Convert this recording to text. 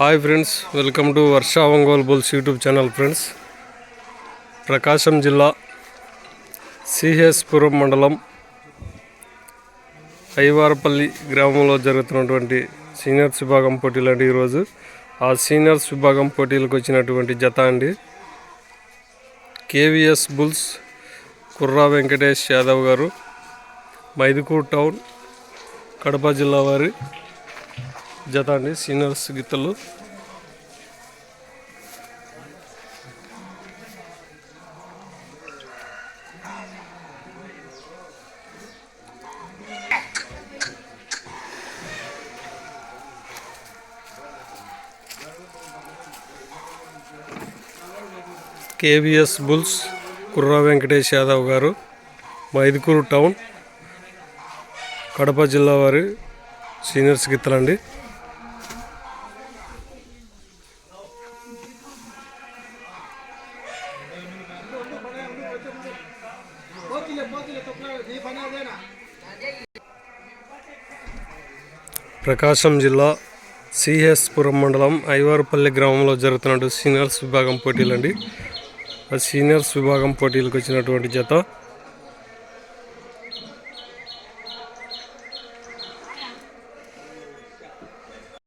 Hi friends welcome to Varsha Ongole bulls YouTube channel friends Prakasam జిల్లా సిహెస్పురం మండలం ఐవారపల్లి గ్రామంలో జరుగుతున్నటువంటి సీనియర్స్ విభాగం పోటీలు అండి ఈరోజు. ఆ సీనియర్స్ విభాగం పోటీలకు వచ్చినటువంటి జత అండి. KVS bulls Kurra Venkatesh Yadav garu Mydukur town Kadapa జిల్లా వారి జత అండి సీనియర్స్ గీతలు KVS bulls Kurra Venkatesh Yadav garu Mydukur town Kadapa జిల్లా వారి సీనియర్స్ గీతలండి ప్రకాశం జిల్లా సిఎస్పురం మండలం ఐవారుపల్లి గ్రామంలో జరుగుతున్నటువంటి సీనియర్స్ విభాగం పోటీలండి. ఆ సీనియర్స్ విభాగం పోటీలకు వచ్చినటువంటి జత